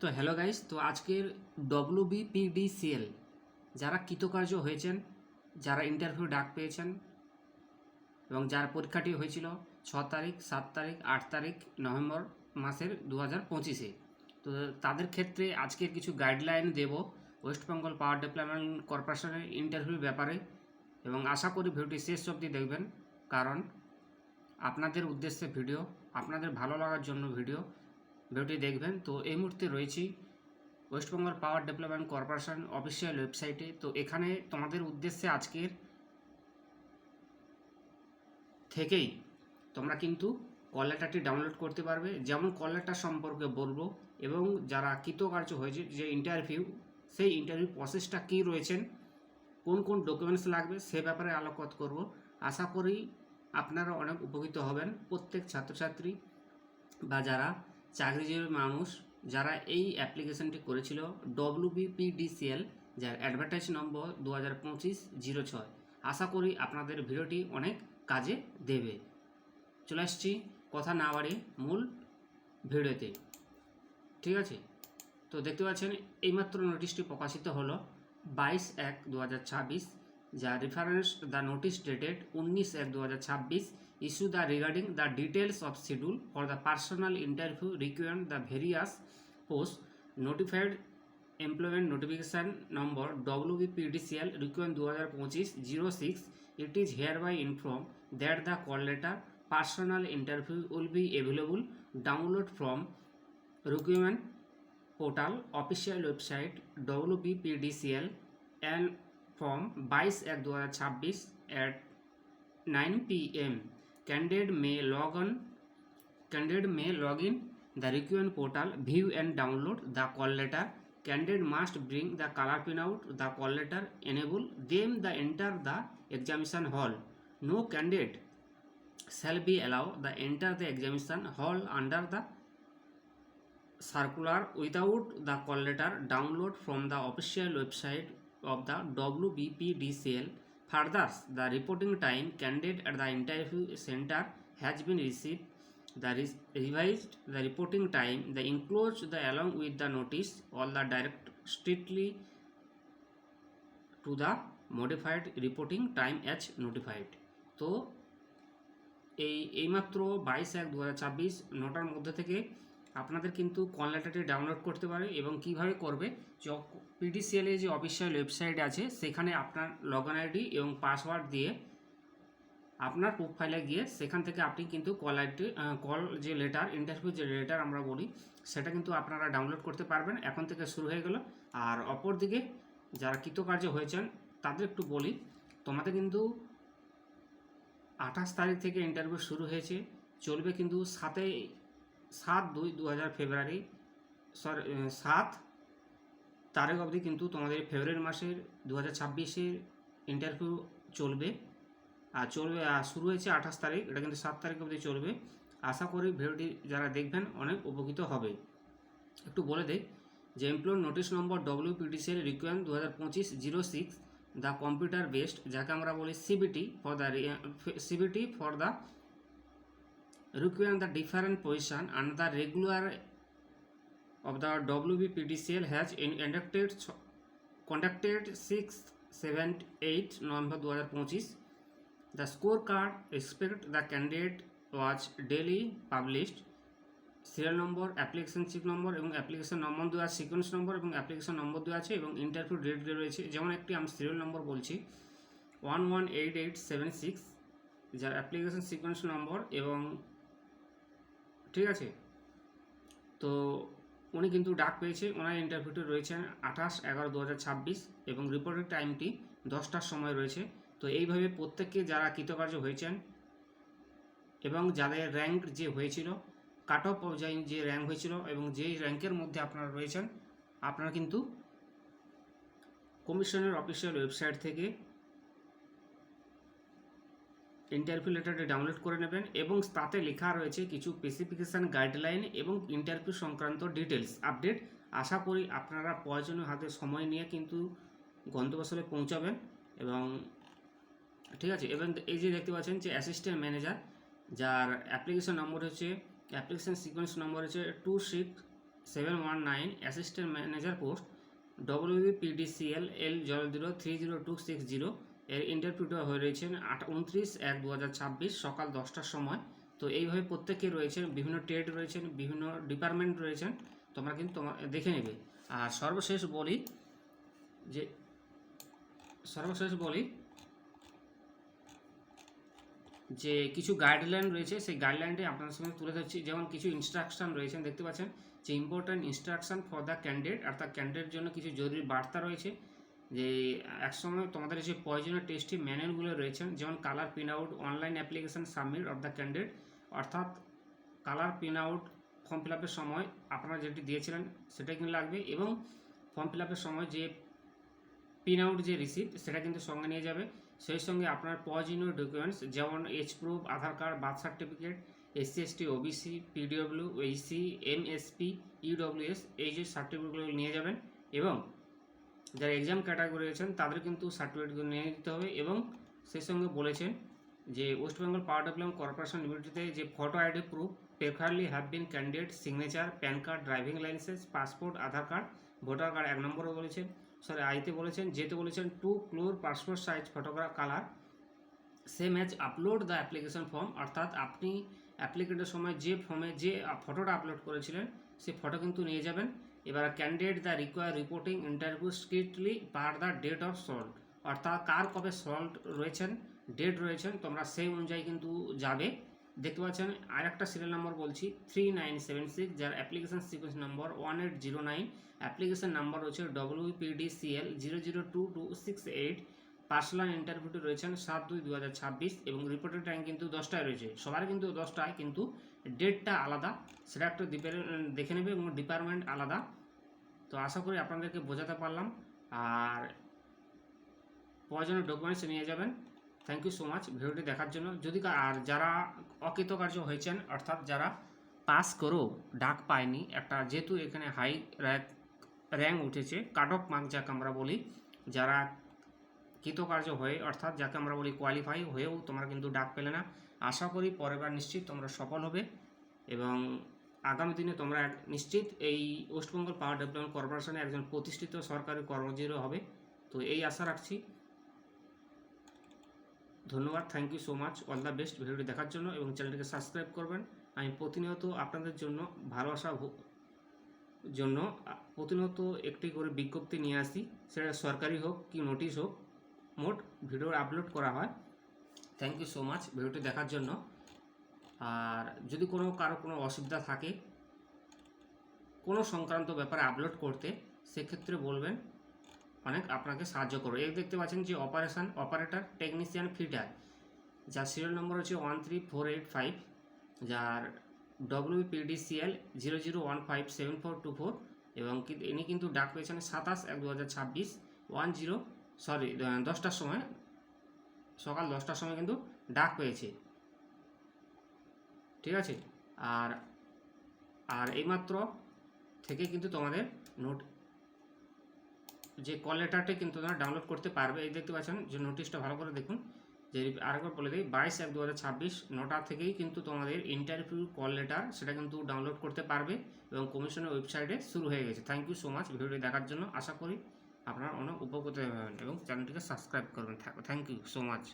তো hello guys তো আজকের ডব্লিউবিপিডিসিএল যারা কৃতকার্য হয়েছেন, যারা ইন্টারভিউ ডাক পেয়েছেন, এবং যার পরীক্ষাটি হয়েছিল ছ তারিখ, সাত তারিখ, আট তারিখ, নভেম্বর মাসের দু হাজার পঁচিশে। তো তাদের ক্ষেত্রে আজকের কিছু গাইডলাইন দেব ওয়েস্ট বেঙ্গল পাওয়ার ডেভেলপমেন্ট কর্পোরেশনের ইন্টারভিউর ব্যাপারে, এবং আশা করি ভিডিওটি শেষ অবধি দেখবেন, কারণ আপনাদের উদ্দেশ্যে ভিডিও আপনাদের ভালো লাগার জন্য ভিডিও ভিডিওটি দেখবেন। তো এই মুহূর্তে রয়েছি West Bengal power development corporation official ওয়েবসাইটে তো এখানে তোমাদের উদ্দেশ্যে আজকের থেকেই তোমরা কিন্তু কল লেটারটি ডাউনলোড করতে পারবে। যেমন কল লেটার সম্পর্কে বলব এবং যারা কৃতকার্য হয়েছে, যে ইন্টারভিউ সেই ইন্টারভিউ প্রসেসটা কী রয়েছেন, কোন কোন ডকুমেন্টস লাগবে, সে ব্যাপারে আলোকপাত করব। আশা করি আপনারা অনেক উপকৃত হবেন। প্রত্যেক ছাত্রছাত্রী বা যারা চাকরিজীবী মানুষ যারা এই অ্যাপ্লিকেশনটি করেছিল ডব্লিউবিপিডিসিএল যার অ্যাডভার্টাইজ নম্বর দু হাজার পঁচিশ জিরো ছয়। আশা করি আপনাদের ভিডিওটি অনেক কাজে দেবে। চলে আসছি কথা না বাড়ি মূল ভিডিওতে। ঠিক আছে? তো দেখতে পাচ্ছেন, এইমাত্র নোটিশটি প্রকাশিত হলো বাইশ এক দু হাজার ছাব্বিশ। যা রেফারেন্স দ্য নোটিশ ডেটেড উনিশ এক দু হাজার ছাব্বিশ issue the regarding the details of schedule for the personal interview required the various post notified employment notification number WBPDCL required দু হাজার পঁচিশ zero six it is hereby inform that the call letter personal interview will be available download from recruitment portal official website WBPDCL and from বাইশ এক দু হাজার ছাব্বিশ at nine P M candidate may log on candidate may log in the requirement portal view and download the call letter candidate must bring the color pinout the call letter enable them the enter the examination hall no candidate shall be allowed the enter the examination hall under the circular without the call letter download from the official website of the WBPDCL. Further, the reporting time candidate at the interview center has been received. The re- revised the reporting time, the enclosed the along with the notice, all the direct strictly to the modified reporting time as notified. তো এই এইমাত্র বাইশ এক দু হাজার ছাব্বিশ নটার মধ্যে থেকে আপনাদের কিন্তু কল লেটারটি ডাউনলোড করতে পারে এবং কীভাবে করবে? পিডিসিএল এর যে অফিসিয়াল ওয়েবসাইট আছে, সেখানে আপনার লগ ইন আইডি এবং পাসওয়ার্ড দিয়ে আপনার প্রোফাইলে গিয়ে সেখান থেকে আপনি কিন্তু কল আইডি কল যে লেটার ইন্টারভিউ যে লেটার আমরা বলি, সেটা কিন্তু আপনারা ডাউনলোড করতে পারবেন। এখন থেকে শুরু হয়ে গেল। আর অপরদিকে যারা কৃতকার্য হয়েছেন, তাদের একটু বলি, তোমাদের কিন্তু আঠাশ তারিখ থেকে ইন্টারভিউ শুরু হয়েছে। চলবে কিন্তু সাতই সাত দুই দু হাজার ফেব্রুয়ারি, সরি সাত তারিখ অবধি কিন্তু তোমাদের ফেব্রুয়ারি মাসের দু হাজার ছাব্বিশের ইন্টারভিউ চলবে। আর চলবে, আর শুরু হয়েছে আঠাশ তারিখ, এটা কিন্তু সাত তারিখ অবধি চলবে। আশা করি ভিডিওটি যারা দেখবেন অনেক উপকৃত হবে। একটু বলে দেই যে employ notice number WBPDCL required দু হাজার পঁচিশ zero six the computer based যাকে আমরা বলি CBT for the CBT for the require the different position and the regular of the WBPDCL has in- conducted conducted 6 7 8 November 2025 the scorecard respect the candidate was daily published serial number application chip number এবং application নম্বর দেওয়া sequence number এবং application নম্বর দেওয়া আছে এবং interview date রয়েছে। যেমন একটি আমি সিরিয়াল নম্বর বলছি one one eight eight seven six যার অ্যাপ্লিকেশন সিকোয়েন্স নম্বর এবং ঠিক আছে? তো উনি কিন্তু ডাক পেয়েছে, ওনার ইন্টারভিউটি রয়েছেন আঠাশ এগারো দু এবং রিপোর্টের টাইমটি দশটার সময় রয়েছে। তো এইভাবে প্রত্যেককে যারা কৃতকার্য হয়েছেন এবং যাদের র্যাঙ্ক যে হয়েছিল কাট অফ অনুযায়ী যে র্যাঙ্ক হয়েছিল এবং যেই র্যাঙ্কের মধ্যে আপনারা রয়েছেন, আপনারা কিন্তু কমিশনের অফিসিয়াল ওয়েবসাইট থেকে ইন্টারভিউ লেটারটি ডাউনলোড করে নেবেন এবং তাতে লেখা রয়েছে কিছু স্পেসিফিকেশান গাইডলাইন এবং ইন্টারভিউ সংক্রান্ত ডিটেলস আপডেট আশা করি আপনারা প্রয়োজনীয় হাতে সময় নিয়ে কিন্তু গন্তব্যস্থলে পৌঁছাবেন এবং ঠিক আছে, এবং এই যে দেখতে পাচ্ছেন যে অ্যাসিস্ট্যান্ট ম্যানেজার যার অ্যাপ্লিকেশন নম্বর হচ্ছে অ্যাপ্লিকেশন সিকোয়েন্স নম্বর হচ্ছে two six seven one nine assistant manager post WBPDCL L zero zero three zero two six zero এর ইন্টারভিউটা হয়ে রয়েছেন আট উনত্রিশ এক দু সকাল দশটার সময়। তো এইভাবে প্রত্যেকে রয়েছেন, বিভিন্ন ট্রেড রয়েছেন, বিভিন্ন ডিপার্টমেন্ট রয়েছেন। তোমরা কিন্তু তোমার দেখে নেবে। আর সর্বশেষ বলি যে, সর্বশেষ বলি যে কিছু গাইডলাইন রয়েছে, সেই গাইডলাইনটি আপনাদের সঙ্গে তুলে ধরছি। যেমন কিছু ইনস্ট্রাকশন রয়েছেন, দেখতে পাচ্ছেন যে important instruction for the candidate অর্থাৎ ক্যান্ডিডেট জন্য কিছু জরুরি বার্তা রয়েছে। যে একসময় তোমাদের যে প্রয়োজনীয় টেস্টি ম্যানুয়ালগুলো রয়েছেন যেমন colour print out online application submit of the candidate অর্থাৎ colour print out form fill আপের সময় আপনারা যেটি দিয়েছিলেন সেটা কিন্তু লাগবে এবং ফর্ম ফিল আপের সময় যে প্রিন্ট আউট যে রিসিপ্ট সেটা কিন্তু সঙ্গে নিয়ে যাবে। সেই সঙ্গে আপনার প্রয়োজনীয় ডকুমেন্টস যেমন age proof Aadhaar card birth certificate SC ST OBC PDW Aisi MSP UWS এই যে সার্টিফিকেটগুলো নিয়ে যাবেন এবং যারা এক্সাম ক্যাটাগরি রয়েছেন, তাদের কিন্তু সার্টিফিকেটগুলো নিয়ে নিতে হবে এবং সেই সঙ্গে বলেছেন যে West Bengal power development corporation লিমিটেডে যে photo ID proof preferably have been candidate signature PAN card driving licence passport Aadhaar card voter card এক নম্বরে বলেছেন সরি আইতে বলেছেন যেতে বলেছেন two colour passport size photograph colour same as upload the application form অর্থাৎ আপনি অ্যাপ্লিকেটের সময় যে ফর্মে যে ফটোটা আপলোড করেছিলেন সেই ফটো কিন্তু নিয়ে যাবেন। এবার candidate the require reporting interview strictly per the date of slot অর্থাৎ কার কবে সল্ট রয়েছেন ডেট রয়েছেন, তোমরা সেই অনুযায়ী কিন্তু যাবে। দেখতে পাচ্ছেন আর একটা সিরিয়াল নম্বর বলছি থ্রি নাইন সেভেন সিক্স যার application sequence number one eight zero nine application number রয়েছে WBPDCL zero zero two two six eight personal ইন্টারভিউটি রয়েছেন সাত দুই দু হাজার ছাব্বিশ এবং রিপোর্টের টাইম কিন্তু দশটায় রয়েছে। সবার কিন্তু দশটায় কিন্তু ডেটটা আলাদা, সেটা একটু দেখে নেবে এবং ডিপার্টমেন্ট আলাদা। তো আশা করি আপনাদেরকে বোঝাতে পারলাম। আর প্রয়োজনীয় ডকুমেন্টস নিয়ে যাবেন। থ্যাংক ইউ সো মাচ ভিডিওটি দেখার জন্য যদি আর যারা অকৃতকার্য হয়েছেন, অর্থাৎ যারা পাস করেও ডাক পায়নি, একটা যেহেতু এখানে হাই র্যাঙ্ক র্যাঙ্ক উঠেছে কাট অফ মার্ক যাকে আমরা বলি, যারা কৃতকার্য হয়ে, অর্থাৎ যাকে আমরা বলি কোয়ালিফাই হয়েও তোমরা কিন্তু ডাক পেলে না। আশা করি পরেরবার নিশ্চিত তোমরা সফল হবে এবং আগামী দিনে তোমরা নিশ্চিত এই ওয়েস্টবেঙ্গল পাওয়ার ডেভেলপমেন্ট কর্পোরেশনে একজন প্রতিষ্ঠিত সরকারি কর্মজীবী হবে। তো এই আশা রাখছি। ধন্যবাদ thank you so much all the best ভিডিওটি দেখার জন্য এবং চ্যানেলটিকে সাবস্ক্রাইব করবেন। আমি প্রতিনিয়ত আপনাদের জন্য ভালোবাসা জন্য প্রতিনিয়ত একটি করে বিজ্ঞপ্তি নিয়ে আসি। সেটা সরকারি হোক কি নোটিশ হোক। মোট ভিডিও আপলোড করা হয়। থ্যাংক ইউ সো মাচ ভিডিওটি দেখার জন্য। আর যদি কোনো কারও কোনো অসুবিধা থাকে, কোনো সংক্রান্ত ব্যাপারে আপলোড করতে, সেক্ষেত্রে বলবেন, অনেক আপনাকে সাহায্য করবে। এই দেখতে পাচ্ছেন যে অপারেশন অপারেটর টেকনিশিয়ান ফিটার যার সিরিয়াল নম্বর হচ্ছে one three four eight five যার WBPDCL zero zero one five seven four two four এবং ইনি কিন্তু ডাক পেয়েছেন সাতাশ এক দু হাজার ছাব্বিশ ওয়ান জিরো সরি দশটার সময়, সকাল দশটার সময় কিন্তু ডাক পেয়েছে। ঠিক আছে? আর আর এইমাত্র থেকে কিন্তু তোমাদের নোট যে কল লেটারটা কিন্তু তোমরা ডাউনলোড করতে পারবে। এই দেখতে পাচ্ছেন যে নোটিশটা ভালো করে দেখুন। যে আরেকবার বলে দিই, বাইশ এক দু হাজার ছাব্বিশ নটা থেকেই কিন্তু তোমাদের ইন্টারভিউ কল লেটার সেটা কিন্তু ডাউনলোড করতে পারবে এবং কমিশনের ওয়েবসাইটে শুরু হয়ে গেছে। থ্যাংক ইউ সো মাচ ভিডিওটি দেখার জন্য আশা করি আপনারা অনেক উপকৃত হবেন এবং চ্যানেলটিকে সাবস্ক্রাইব করবেন। Thank you so much.